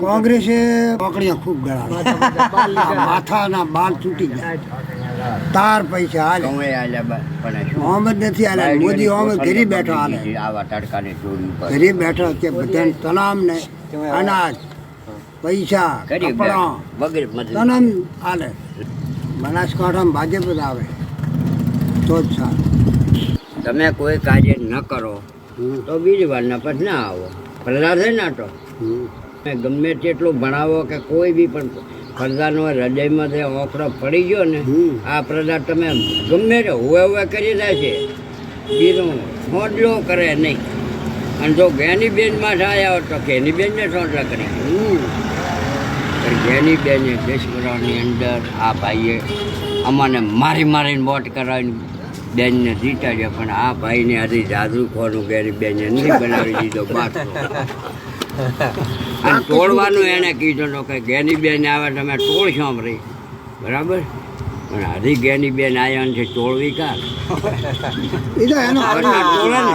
કોંગ્રેસે પકડ્યા ખૂબ ગળા માથાના બાલ તૂટી ગયા. તાર પૈસા હાલે? મોહમ્મદ નથી હાલે મોદી મોહમ્મદ ઘરે બેઠા હાલે આવા તડકાની ચોરી ઘરે બેઠા કે બધાને તનામ ને અનાજ પૈસા કપડા તનામ હાલે બનાસકાંઠામાં ભાજપ જ આવે. તો જ સારું. તમે કોઈ કાર્ય ન કરો તો બીજી વાર ના પછી ના આવો. પ્રજા છે ને તો. ગમે તેટલું ભણાવો કે કોઈ બી પણ ફરદાનો હૃદયમાં જે ઓખડો પડી ગયો ને. આ પ્રદા તમે ગમે તે હુએ હુવે કરી જાય છે બીજું સોંડલો કરે નહીં. અને જો ઘેની બેનમાં થાય તો ઘેની બેન ને સોંડલા કરી ઘેની બેને દેશપુરાની અંદર આ ભાઈએ અમાને મારી મારીને વોટ કરાવીને બેનને જીતાડ્યા પણ આ ભાઈને આજે જાદુ ખોનું ઘેરી બેને નહીં બનાવી દીધો બાદ અને તોડવાનું એને કીધું તો કે ઘેની બેન આવે તમે તોડશો રહી બરાબર? પણ હજી ઘેની બેન આવ્યા છે તોડવી કા? એ તોડે ને.